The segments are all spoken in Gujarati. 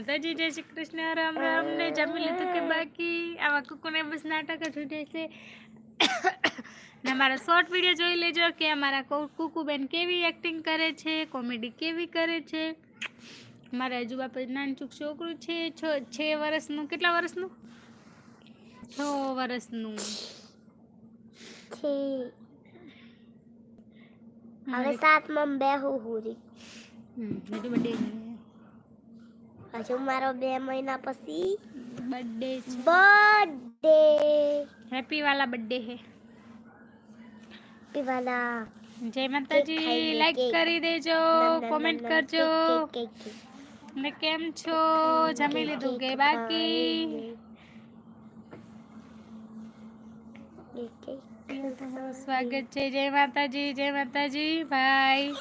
માતાજી જય શ્રી કૃષ્ણ રામ રામ ને જમી લીધું કે બાકી? આવા કુકુને બસ નાટક જ ઉઠે છે. ને મારા શોર્ટ વીડિયો જોઈ લેજો કે અમારા કુકુબેન કેવી એક્ટિંગ કરે છે કોમેડી કેવી કરે છે. મારા હજુ બાપા નાનચુક છોકરું છે છ છ વર્ષનું કેટલા વર્ષનું? છ વર્ષનું. હવે સાતમાં બેહું હુરી. હમ, બધું બર્થડે હજુ મારો બે મહિના પછી બર્થડે છે. બર્થડે હેપી વાલા બર્થડે હે. પીવાના જય માતાજી લાઈક કરી દેજો કોમેન્ટ કરજો. ને કેમ છો? જમી લીધું કે બાકી? સ્વાગત છે. જય માતાજી જય માતાજી. ભાઈ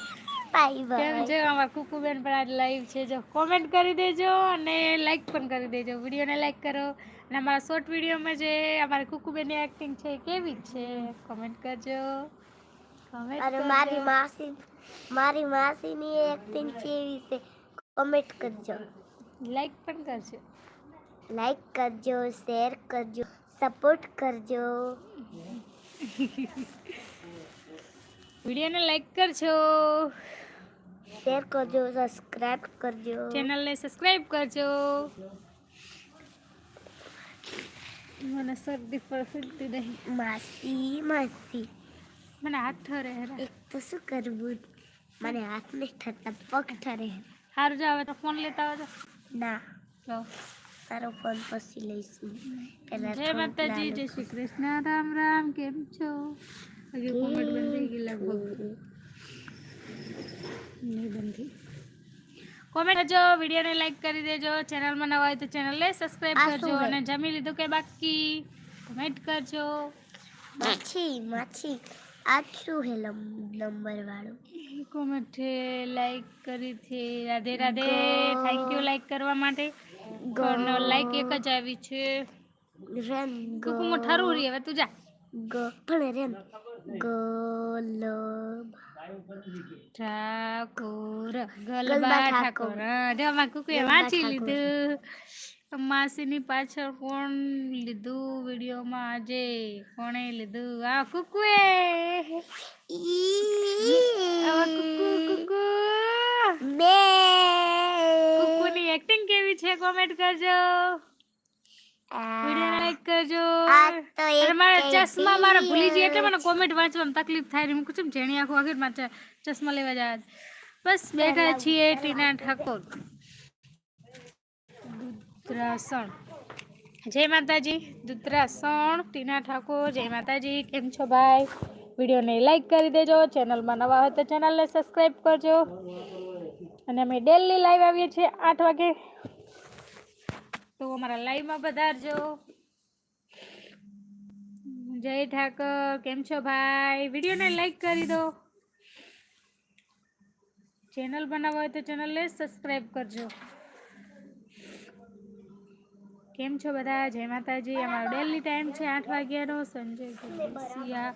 બાય કેમ છે? અમારા કુકુબેન પણ આજ લાઈવ છે. જો કોમેન્ટ કરી દેજો અને લાઈક પણ કરી દેજો. વિડીયોને લાઈક કરો. અને અમારા શોર્ટ વિડીયોમાં જે અમારી કુકુબેનની એક્ટિંગ છે કેવી છે? કોમેન્ટ કરજો. કોમેન્ટ અરે મારી માસી મારી માસીની એક્ટિંગ કેવી છે? કોમેન્ટ કરજો. લાઈક પણ કરજો. લાઈક કરજો શેર કરજો સપોર્ટ કરજો. વિડીયોને લાઈક કરજો. શેર કરજો સબસ્ક્રાઇબ કરજો. ચેનલને સબસ્ક્રાઇબ કરજો. મને શરદી પર ફીરતી નહીં. માસી માસી. મને હાથ ઠરે એક તો શું કરવું? મને હાથ નહીં ઠરતા પગ ઠરે સારું હવે તો ફોન લેતા આવજો. ના. લો તારો ફોન પછી લઈશું. પેલા જય માતાજી જય શ્રી કૃષ્ણ. રામ રામ કેમ છો? હજી કોમેન્ટ બંધ થઈ ગઈ લગભગ. નહીં બંધ કોમેન્ટ કરજો વિડીયોને લાઈક કરી દેજો. ચેનલમાં નવા હોય તો ચેનલને સબસ્ક્રાઇબ કરજો અને જમી લીધું કે બાકી? કોમેન્ટ કરજો. માછી માછી. આજ શું હે નંબર વાળું? કોમેન્ટ લાઈક કરી છે. Radhe Radhe. Thank you like કરવા માટે. પણ લાઈક એક જ આવી છે. રેન કુકુ મોઠારું રી હવે તું જા. ગ પણ રેન ગોલબ ઠાકોર ગલબા ઠાકોર. ઠાકોર. જો અમારા કુકુએ વાંચી લીધું. માસીની પાછળ કોણ લીધું? વિડીયોમાં આજે કોણે લીધું? આ કુકુએ. કુકુની એક્ટિંગ કેવી છે? કોમેન્ટ કરજો. વીડિયો લાઈક કરજો. મારા ચશ્મા મારા ભૂલી જઈએ એટલે. મને કોમેન્ટ વાંચવામાં તકલીફ થાય હું કુછ જેણી આખું આખી મારે ચશ્મા લેવા જાય બસ બેઠા છીએ ટીના ઠાકોર. દુદ્રાસણ જય માતાજી. દુધરાસણ ટીના ઠાકોર જય માતાજી. કેમ છો ભાઈ? વિડીયોને લાઈક કરી દેજો. ચેનલમાં નવા હોય તો ચેનલને સબસ્ક્રાઈબ કરજો. અને અમે ડેલી લાઈવ આવીએ છીએ આઠ વાગે. તો અમારા લાઈવમાં પધારજો જય ઠાકર, કેમ છો ભાઈ? વિડીયોને લાઈક કરી દો. ચેનલ બનાવવા હોય તો ચેનલને સબસ્ક્રાઈબ કરજો. કેમ છો બધા? જય માતાજી. અમારો ડેલી ટાઈમ છે આઠ વાગ્યાનો, સંજય ગોસિયા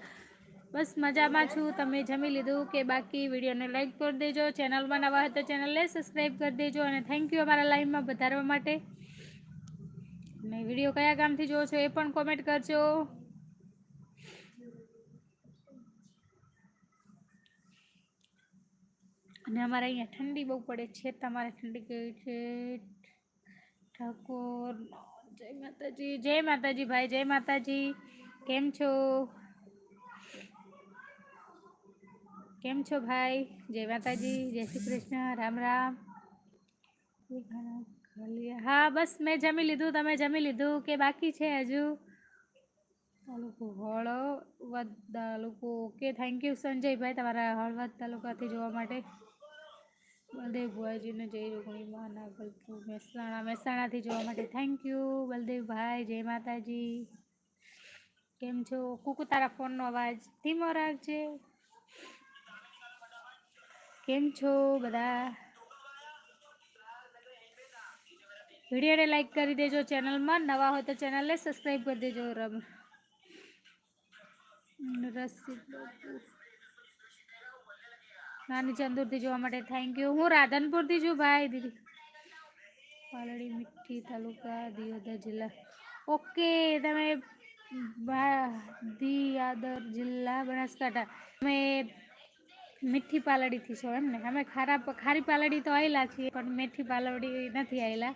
બસ મજામાં છું. તમે જમી લીધું કે બાકી? વિડીયોને લાઈક કરી દેજો. ચેનલ બનાવવા હોય તો ચેનલને સબસ્ક્રાઈબ કરી દેજો. અને થેન્ક યુ અમારા લાઈવમાં વધારવા માટે. અને વીડિયો કયા ગામથી જોવો છો એ પણ કોમેન્ટ કરજો. અને અમારે અહીંયા ઠંડી બહુ પડે છે, તમારે ઠંડી કેવી છે? ઠાકોર, જય માતાજી જય માતાજી ભાઈ, જય માતાજી. કેમ છો? કેમ છો ભાઈ? જય માતાજી, જય શ્રી કૃષ્ણ, રામ રામ. હા, બસ મેં જમી લીધું. તમે જમી લીધું કે બાકી છે હજુ? તાલુકો હળવદ તાલુકો ઓકે. થેન્ક યુ સંજયભાઈ, તમારા હળવદ તાલુકાથી જોવા માટે. બલદેવ ભુવાજીને જય રૂકણી માના મહેસાણા, મહેસાણાથી જોવા માટે. થેન્ક યુ બલદેવભાઈ, જય માતાજી. કેમ છો? કુકુ, તારા ફોનનો અવાજ ધીમો રાખજે. કેમ છો બધા? વિડીયોને લાઈક કરી દેજો ચેનલમાં. નવા હોય તો ચેનલને સબસ્ક્રાઈબ કરી દેજો. રમ. નાની ચંદુરથી જોવા માટે થેન્ક યુ હું રાધનપુરથી છું ભાઈ દીદી. પાલડી મીઠી, તાલુકા, દિયોદર જિલ્લા. ઓકે, તમે બા- દિયાદર જિલ્લા બનાસકાંઠા. અમે મીઠી પાલડીથી છો એમ ને અમે ખારા ખારી પાલડી તો આવેલા છીએ, પણ મીઠી પાલડી નથી આવેલા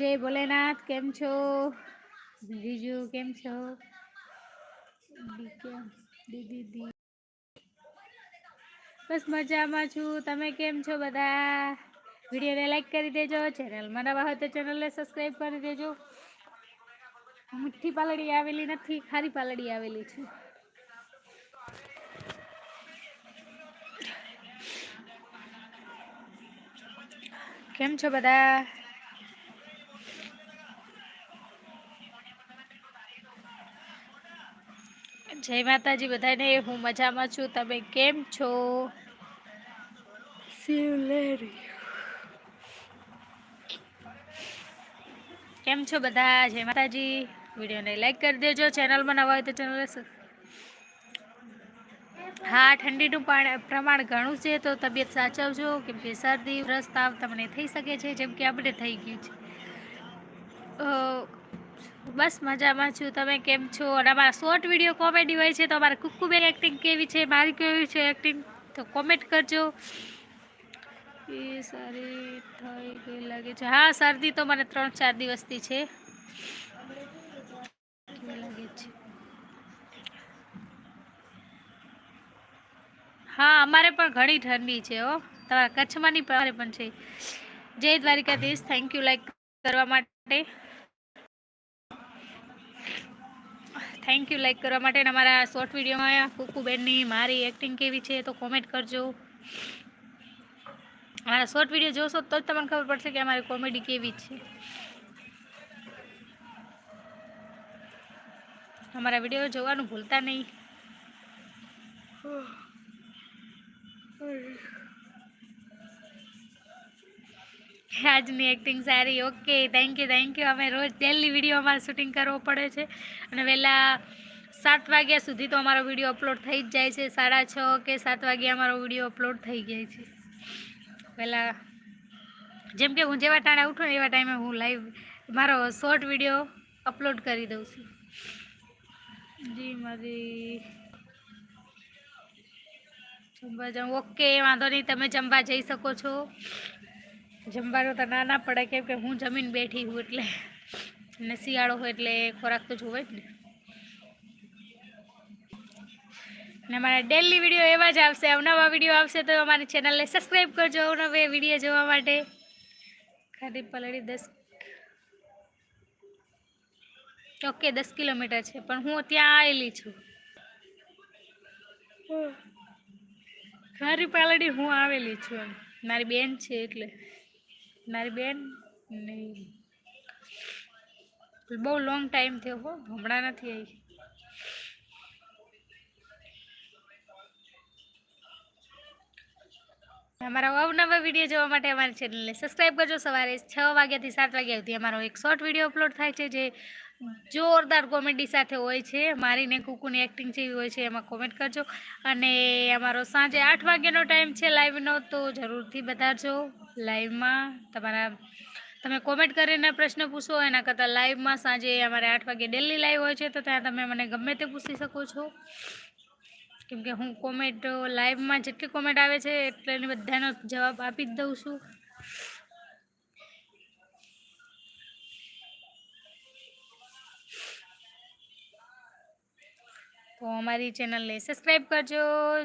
જય ભોલેનાથ, કેમ છો? જીજુ, કેમ છો? દીદી બસ મજામાં છું. તમે કેમ છો બધા? વિડીયોને લાઈક કરી દેજો ચેનલમાં નવા હોય તો ચેનલને સબસ્ક્રાઈબ કરી દેજો. મીઠી પાલડી આવેલી નથી, ખારી પાલડી આવેલી છે. કેમ છો બધા? જય માતાજી બધાને હું મજામાં છું. તમે કેમ છો? કેમ છો બધા? જય માતાજી. વિડીયોને લાઈક કરી દેજો. ચેનલમાં નવા હોય તો ચેનલ હા, ઠંડીનું પ્રમાણ ઘણું છે, તો તબિયત સાચવજો. કેમ કે શરદી ઉધરસ તાવ તમને થઈ શકે છે, જેમ કે આપણે થઈ ગયું છે. બસ મજામાં છું. તમે કેમ છો? અને અમારા શોર્ટ વીડિયો કોમેડી હોય છે, તો અમારા કુક્કુબેન એક્ટિંગ કેવી છે, મારી કેવી છે એક્ટિંગ તો કોમેન્ટ કરજો. એ સારી થઈ ગઈ લાગે છે. હા, શરદી તો મને ત્રણ ચાર દિવસથી છે. લાગે છે? હા, અમારે પણ ઘણી ઠંડી છે, હો. તમારા કચ્છમાં નહીં પણ પણ છે. જય દ્વારિકાધીશ થેન્ક યુ લાઈક કરવા માટે. થેન્ક યુ લાઈક કરવા માટે. અમારા શોર્ટ વિડીયોમાં કુકુબેનની મારી એક્ટિંગ કેવી છે તો કોમેન્ટ કરજો. અમારા શોર્ટ વીડિયો જોશો તો જ તમને ખબર પડશે કે અમારી કોમેડી કેવી છે. અમારા વીડિયો જોવાનું ભૂલતા નહીં. આજની એક્ટિંગ સારી okay thank you thank you અમે રોજ ડેલી વીડિયો અમારે શૂટિંગ કરવો પડે છે. અને વહેલા સાત વાગ્યા સુધી તો અમારો વીડિયો અપલોડ થઈ જ જાય છે. સાડા છ કે સાત વાગ્યે અમારો વીડિયો અપલોડ થઈ જાય છે. પહેલાં જેમ કે હું જેવા ટાણે ઉઠું એવા ટાઈમે હું લાઈવ મારો શોર્ટ વીડિયો અપલોડ કરી દઉં છું. જી મારી જમવા ઓકે, વાંધો નહીં, તમે જમવા જઈ શકો છો. જમવાનું તો ના ના પડે, કેમ કે હું જમીન બેઠી હું એટલે. ને શિયાળો હોય એટલે ખોરાક તો જોવે જ ને. ને અમારા ડેલી વીડિયો એવા જ આવશે. અવનવા વીડિયો આવશે તો અમારી ચેનલને સબસ્ક્રાઈબ કરજો અવનવે વીડિયો જોવા માટે. ખાલી પલળી દસ ઓકે, દસ કિલોમીટર છે, પણ હું ત્યાં આવેલી છું. ખારી પાલડી હું આવેલી છું મારી બેન છે એટલે. મારી બેન નહીં બહુ લોંગ ટાઈમ થયો હો હમણાં નથી આવી અમારા અવનવા વીડિયો જોવા માટે અમારી ચેનલને સબસ્ક્રાઈબ કરજો સવારે છ વાગ્યાથી સાત વાગ્યા સુધી અમારો એક શોર્ટ વીડિયો અપલોડ થાય છે જે જોરદાર કોમેડી સાથે હોય છે. મારી ને કુકુની એક્ટિંગ જેવી હોય છે, એમાં કોમેન્ટ કરજો. અને અમારો સાંજે આઠ વાગ્યાનો ટાઈમ છે લાઈવનો તો જરૂરથી બતાવજો લાઈવમાં તમારા, તમે કોમેન્ટ કરીને પ્રશ્ન પૂછો, એના કરતાં લાઈવમાં સાંજે અમારે આઠ વાગે ડેલી લાઈવ હોય છે, તો ત્યાં તમે મને ગમે તે પૂછી શકો છો. કેમકે હું કોમેન્ટ લાઈવમાં જેટલી કોમેન્ટ આવે છે એટલે એની બધાનો જવાબ આપી જ દઉં છું. તો અમારી ચેનલને સબસ્ક્રાઈબ કરજો.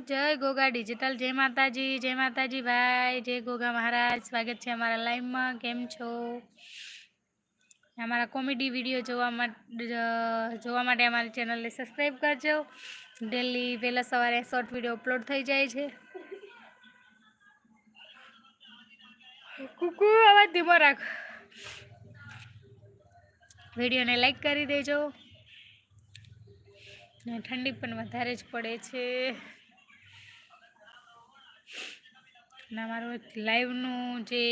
જય ગોગા ડિજિટલ જય માતાજી જય માતાજી ભાઈ. જય ગોગા મહારાજ. સ્વાગત છે અમારા લાઈવમાં કેમ છો? અમારા કોમેડી વીડિયો જોવા માટે જોવા માટે અમારી ચેનલને સબસ્ક્રાઈબ કરજો. ડેલી વહેલા સવારે શોર્ટ વીડિયો અપલોડ થઈ જાય છે. કુકુ, અવાજ ધીમો રાખ. વિડીયોને લાઈક કરી દેજો. ને ઠંડી પણ વધારે જ પડે છે. અને અમારું લાઈવનું જે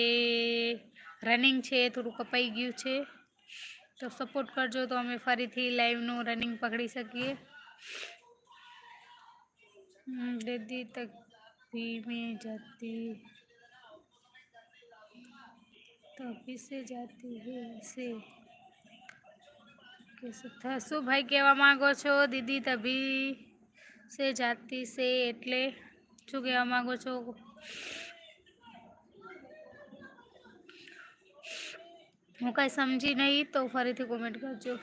રનિંગ છે એ થોડું કપાઈ ગયું છે. તો સપોર્ટ કરજો તો અમે ફરીથી લાઈવનું રનિંગ પકડી શકીએ. દીદી તક ધીમે જતી તો પીસે જતી સે शु भाई कहवा माँगो छो दीदी तभी। से जाति से एट्ले शू कह माँगो छो। हूँ कहीं समझी नहीं तो फरी कॉमेंट करजो।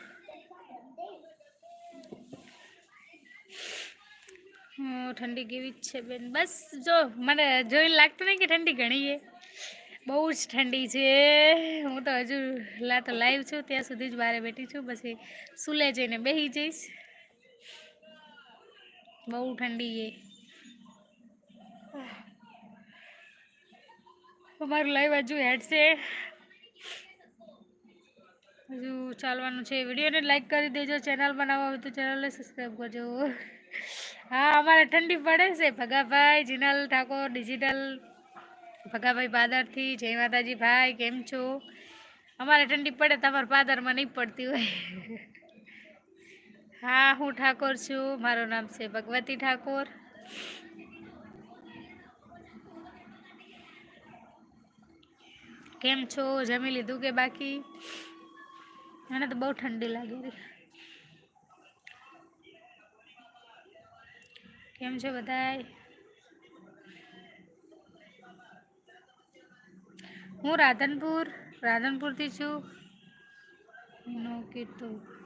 ठंडी के बेन। बस जो मैं जो लगता नहीं कि ठंडी घनी है? બહુ જ ઠંડી છે. હું તો હજુ લા તો લાઈવ છું, ત્યાં સુધી જ બહાર બેઠી છું. પછી સુલે જઈને બેસી જઈશ. બહુ ઠંડી છે. અમારું લાઈવ હજુ હેડ છે. હજુ ચાલવાનું છે. વિડીયોને લાઈક કરી દેજો. ચેનલ બનાવવા હોય તો ચેનલને સબસ્ક્રાઈબ કરજો. હા, અમારે ઠંડી પડે છે. ભગાભાઈ, જીનલ ઠાકોર ડિજિટલ ભગાભાઈ પાદરથી જય માતાજી ભાઈ, કેમ છો? અમારે ઠંડી પડે, તમારા પાદરમાં નહીં પડતી હોય. હા, હું ઠાકોર છું, મારું નામ છે ભગવતી ઠાકોર. કેમ છો? જમી લીધું કે બાકી? મને તો બહુ ઠંડી લાગી રહી. કેમ છે બધાય? હું રાધનપુર, રાધનપુરથી છું. નો કીધું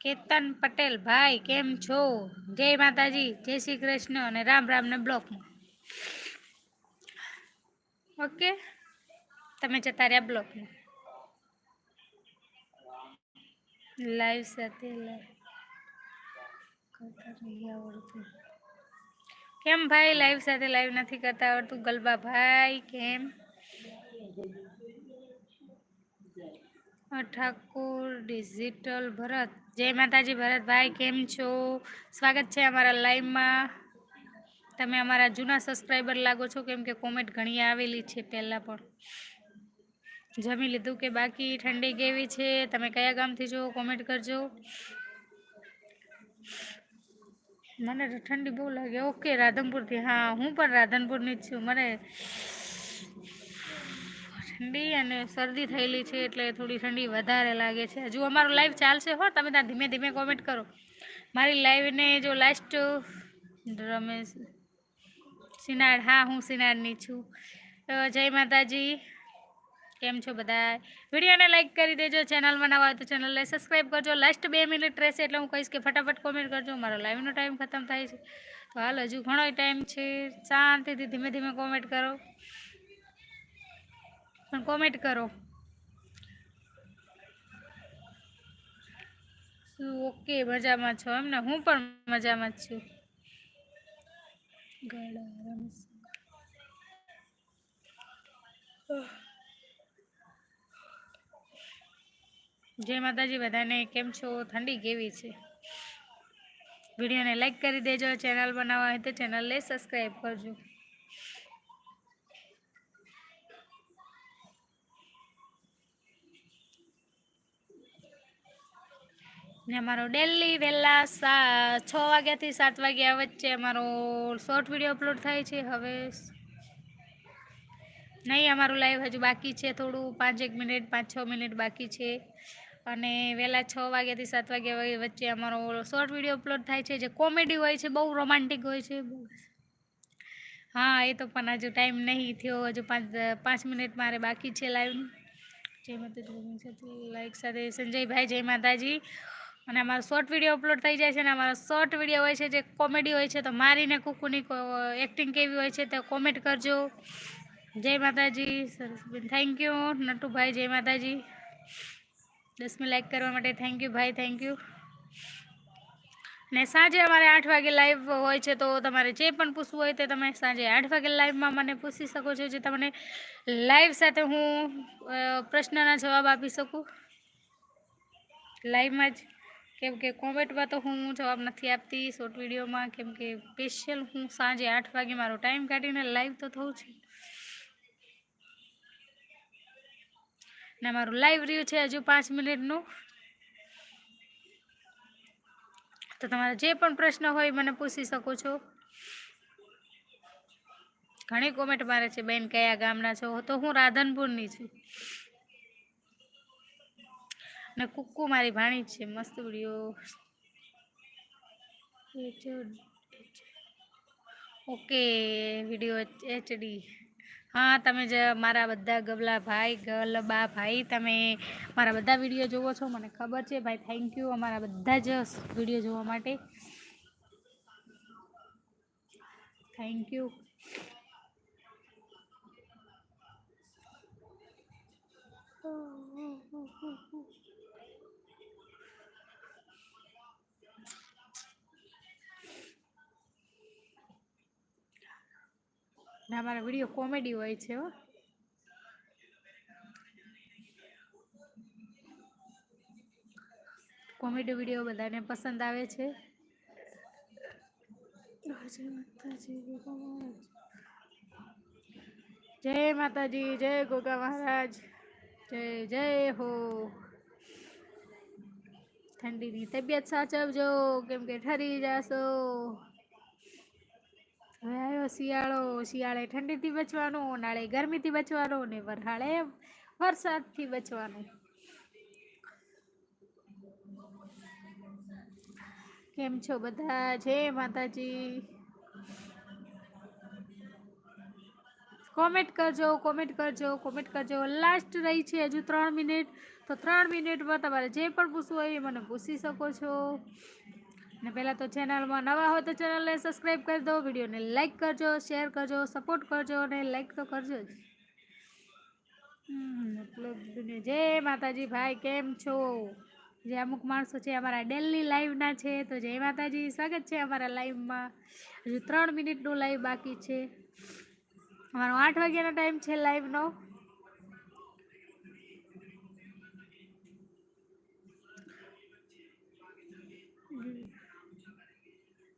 કેતન પટેલ, ભાઈ, કેમ છો? જય માતાજી, જય શ્રી કૃષ્ણ અને રામ રામને બ્લોકમાં. ઓકે? તમે જતા રહ્યા બ્લોકમાં. લાઈવ સાથે, લાઈવ. કેમ ભાઈ? લાઈવ સાથે લાઈવ નથી કરતા આવડતું? ગલબા ભાઈ, કેમ? ઠાકોર ડિજિટલ ભરત. જય માતાજી ભરતભાઈ કેમ છો? સ્વાગત છે અમારા લાઈવમાં તમે અમારા જૂના સબસ્ક્રાઈબર લાગો છો કેમ કે કોમેન્ટ ઘણી આવેલી છે પહેલાં પણ. જમી લીધું કે બાકી? ઠંડી કેવી છે? તમે કયા ગામથી છો? કોમેન્ટ કરજો. મને તો ઠંડી બહુ લાગે. ઓકે, રાધનપુરથી. હા, હું પણ રાધનપુરની જ છું. મને ઠંડી અને શરદી થયેલી છે એટલે થોડી ઠંડી વધારે લાગે છે. હજુ અમારું લાઈવ ચાલશે હો. તમે ત્યાં ધીમે ધીમે કોમેન્ટ કરો. મારી લાઈવને જો લાસ્ટ રમેશ સિનાડ. હા, હું સિનાડની છું. જય માતાજી. કેમ છો બધા વિડીયોને લાઇક કરી દેજો ચેનલમાં નવા હોય તો ચેનલને સબસ્ક્રાઈબ કરજો. લાસ્ટ બે મિનિટ રહેશે એટલે હું કહીશ કે ફટાફટ કોમેન્ટ કરજો. મારો લાઈવનો ટાઈમ ખતમ થાય છે. તો હાલ હજુ ઘણો ટાઈમ છે. શાંતિથી ધીમે ધીમે કોમેન્ટ કરો. પણ કોમેન્ટ કરો. ઓકે મજામાં છો? એમને હું પણ મજામાં જ છું. ગળા રમશ. જય માતાજી બધાને, કેમ છો? ઠંડી કેવી છે? વિડીયોને લાઈક કરી દેજો, ચેનલ બનાવવા હોય તો ચેનલને સબસ્ક્રાઈબ કરજો. ને અમારો ડેલી વહેલા સા છ વાગ્યાથી સાત વાગ્યા વચ્ચે અમારો શોર્ટ વીડિયો અપલોડ થાય છે. હવે નહીં, અમારું લાઈવ હજુ બાકી છે થોડું પાંચેક મિનિટ પાંચ છ મિનિટ બાકી છે. અને વહેલા છ વાગ્યાથી સાત વાગ્યા વચ્ચે- અમારો શોર્ટ વીડિયો અપલોડ થાય છે, જે કોમેડી હોય છે, બહુ રોમાન્ટિક હોય છે. હા, એ તો પણ હજુ ટાઈમ નહીં થયો, હજુ પાંચ પાંચ મિનિટ મારે બાકી છે લાઈવનું જય માતાજી લાઈક સાથે સંજયભાઈ, જય માતાજી. અને અમારો શોર્ટ વીડિયો અપલોડ થઈ જાય છે અને અમારો શોર્ટ વીડિયો હોય છે, જે કોમેડી હોય છે, તો મારીને કુકુની એક્ટિંગ કેવી હોય છે તે કોમેન્ટ કરજો. જય માતાજી સરસબેન થેન્ક યુ નટુભાઈ, જય માતાજી. દસમી લાઈક કરવા માટે થેન્ક યુ ભાઈ થેન્ક યુ ને સાંજે અમારે આઠ વાગે લાઈવ હોય છે તો તમારે જે પણ પૂછવું હોય તે તમે સાંજે આઠ વાગે લાઈવમાં મને પૂછી શકો છો, જે તમને લાઈવ સાથે હું પ્રશ્નના જવાબ આપી શકું. લાઈવમાં જ. કેમ કે કોમેન્ટમાં તો હું જવાબ નથી આપતી શોર્ટ વિડીયોમાં કેમ કે સ્પેશિયલ હું સાંજે આઠ વાગે મારો ટાઈમ કાઢીને લાઈવ તો થવું છે. ને મારું લાઈવ રહ્યું છે હજુ પાંચ મિનિટનું. તો તમારા જે પણ પ્રશ્ન હોય મને પૂછી શકો છો. ઘણી કોમેન્ટ મારે છે, બેન, કયા ગામના છો? તો હું રાધનપુરની છું. ને કુક્કુ મારી ભાણી છે, મસ્ત વીડિયો. ઓકે વીડિયો એચડી હા, તમે જ મારા બધા ગબલા ભાઈ ગલબા ભાઈ, તમે મારા બધા વીડિયો જોવો છો, મને ખબર છે. ભાઈ થેન્ક યુ અમારા બધા જ વીડિયો જોવા માટે. થેન્ક યુ ને અમારા વીડિયો કોમેડી હોય છે હો. કોમેડી વીડિયો બધાને પસંદ આવે છે. જય માતાજી જય ગોગા મહારાજ. જય જય હો. ઠંડીની તબિયત સાચવજો કેમ કે ઠરી જાશો. હવે આવ્યો શિયાળો, શિયાળે ઠંડીથી બચવાનું, ઉનાળે ગરમીથી બચવાનું ને વરહાળે વરસાદથી બચવાનું. કેમ છો બધા? જય માતાજી. કોમેન્ટ કરજો કોમેન્ટ કરજો કોમેન્ટ કરજો. લાસ્ટ રહી છે હજુ ત્રણ મિનિટ. તો ત્રણ મિનિટમાં તમારે જે પણ પૂછવું હોય એ મને પૂછી શકો છો. ને પહેલાં તો ચેનલમાં નવા હોય તો ચેનલને સબસ્ક્રાઈબ કરી દો, વિડીયોને લાઇક કરજો શેર કરજો સપોર્ટ કરજો અને લાઈક તો કરજો જ. મતલબ જય માતાજી ભાઈ, કેમ છો? જે અમુક માણસો છે અમારા ડેલી લાઈવના છે, તો જય માતાજી, સ્વાગત છે અમારા લાઈવમાં હજુ ત્રણ મિનિટનું લાઈવ બાકી છે. અમારો આઠ વાગ્યાનો ટાઈમ છે લાઈવનો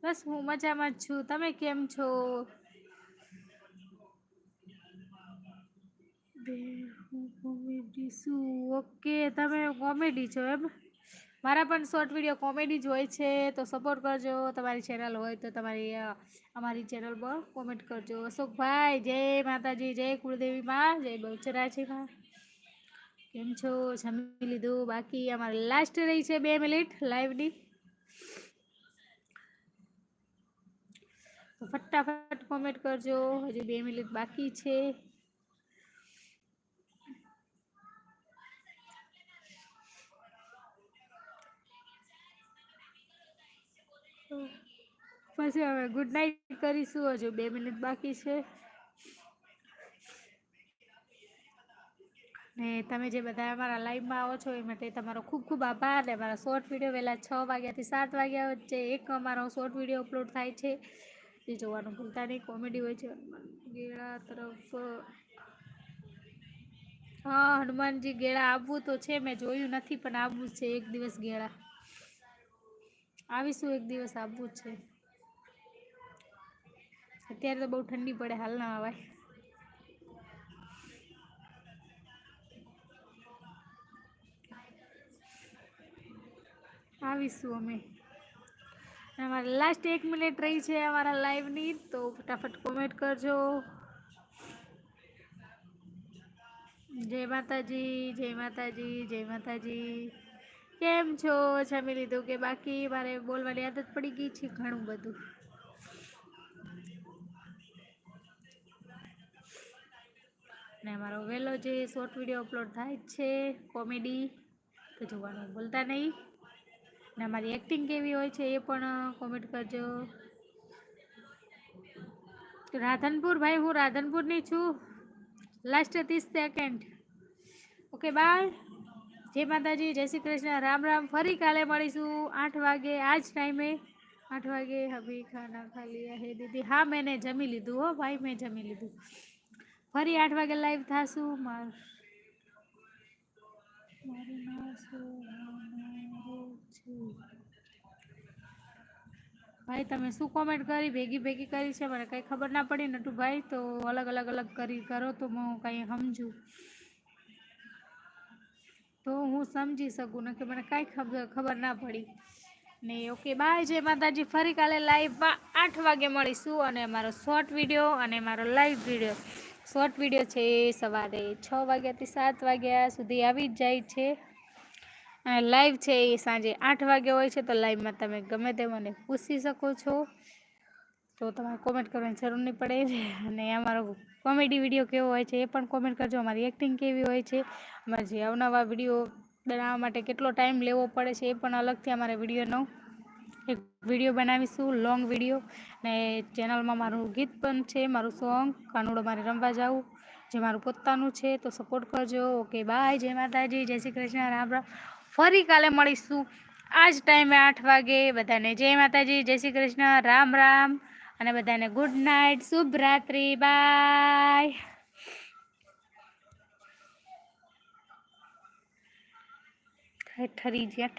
બસ હું મજામાં જ છું. તમે કેમ છો? કોમેડી શું ઓકે, તમે કોમેડી છો એમ? મારા પણ શોર્ટ વીડિયો કોમેડી જ હોય છે, તો સપોર્ટ કરજો. તમારી ચેનલ હોય તો તમારી અમારી ચેનલ પર કોમેન્ટ કરજો. અશોકભાઈ, જય માતાજી, જય કુળદેવી માં, જય બહુચરાજી માં કેમ છો? જમી લીધું? બાકી અમારે લાસ્ટ રહી છે બે મિનિટ લાઈવની ફટાફટ કોમેન્ટ કરજો. હજી બે મિનિટ બાકી છે. પછી હવે ગુડ નાઇટ કરીશું. હજુ બે મિનિટ બાકી છે. ને તમે જે બધા અમારા લાઈવમાં આવો છો, એ માટે તમારો ખૂબ ખૂબ આભાર. ને અમારા શોર્ટ વીડિયો વહેલા છ વાગ્યાથી સાત વાગ્યા વચ્ચે એક અમારો શોર્ટ વીડિયો અપલોડ થાય છે. એ જોવાનું ભૂલતા નહીં. કોમેડી હોય છે. ગેળા તરફ, હા, હનુમાનજી ગેળા આવવું તો છે. મેં જોયું નથી, પણ આવવું છે. એક દિવસ ગેળા આવીશું એક દિવસ આવવું છે. અત્યારે તો બહુ ઠંડી પડે હાલ ના આવાય આવીશું અમે. અમારે લાસ્ટ એક મિનિટ રહી છે અમારા લાઈવની તો ફટાફટ કોમેન્ટ કરજો. જય માતાજી જય માતાજી જય માતાજી. કેમ છો? જમી લીધું કે બાકી? મારે બોલવાની આદત પડી ગઈ છે ઘણું બધું. ને અમારો વહેલો જે શોર્ટ વીડિયો અપલોડ થાય છે કોમેડી તો જોવાનું ભૂલતા નહીં. ને અમારી એક્ટિંગ કેવી હોય છે એ પણ કોમેન્ટ કરજો. રાધનપુર, ભાઈ, હું રાધનપુરની છું. લાસ્ટ ત્રીસ સેકન્ડ ઓકે બાય જય માતાજી, જય શ્રી કૃષ્ણ. રામ રામ. ફરી કાલે મળીશું આઠ વાગે. આ જ ટાઈમે આઠ વાગે હબી ખાના ખા લિયા હે દીદી. હા, મેં જમી લીધું હો ભાઈ, મેં જમી લીધું. ફરી આઠ વાગે લાઈવ થાશું. માર મારું નામ છે ભાઈ, તમે શું કોમેન્ટ કરી? ભેગી ભેગી કરી છે, મને કંઈ ખબર ના પડી. નટુભાઈ, તો અલગ અલગ અલગ કરી કરો તો હું કંઈ સમજું. તો હું સમજી શકું ને કે મને કાંઈ ખબર ખબર ના પડી. ને ઓકે બાય જય માતાજી. ફરી કાલે લાઈવમાં આઠ વાગે મળીશું અને મારો શોર્ટ વીડિયો અને મારો લાઈવ વીડિયો શોર્ટ વીડિયો છે એ સવારે છ વાગ્યાથી સાત વાગ્યા સુધી આવી જ જાય છે. અને લાઈવ છે એ સાંજે આઠ વાગે હોય છે, તો લાઈવમાં તમે ગમે તે મને પૂછી શકો છો. તો તમારે કોમેન્ટ કરવાની જરૂર નહીં પડે. અને અમારો કોમેડી વીડિયો કેવો હોય છે એ પણ કોમેન્ટ કરજો. અમારી એક્ટિંગ કેવી હોય છે, અમારે જે અવનવા વીડિયો બનાવવા માટે કેટલો ટાઈમ લેવો પડે છે એ પણ અલગથી અમારે વિડીયોનો એક વીડિયો બનાવીશું લોંગ વીડિયો ને ચેનલમાં મારું ગીત પણ છે, મારું સોંગ કાનુડો મારે રમવા જાઉં જે મારું પોતાનું છે, તો સપોર્ટ કરજો. ઓકે બાય જય માતાજી, જય શ્રી કૃષ્ણ. રામ રામ. ફરી કાલે મળીશું. આ જ ટાઈમે આઠ વાગે. બધાને જય માતાજી, જય શ્રી કૃષ્ણ. રામ રામ. અને બધાને ગુડ નાઇટ શુભ રાત્રિ. બાય ઠરી જ્યાં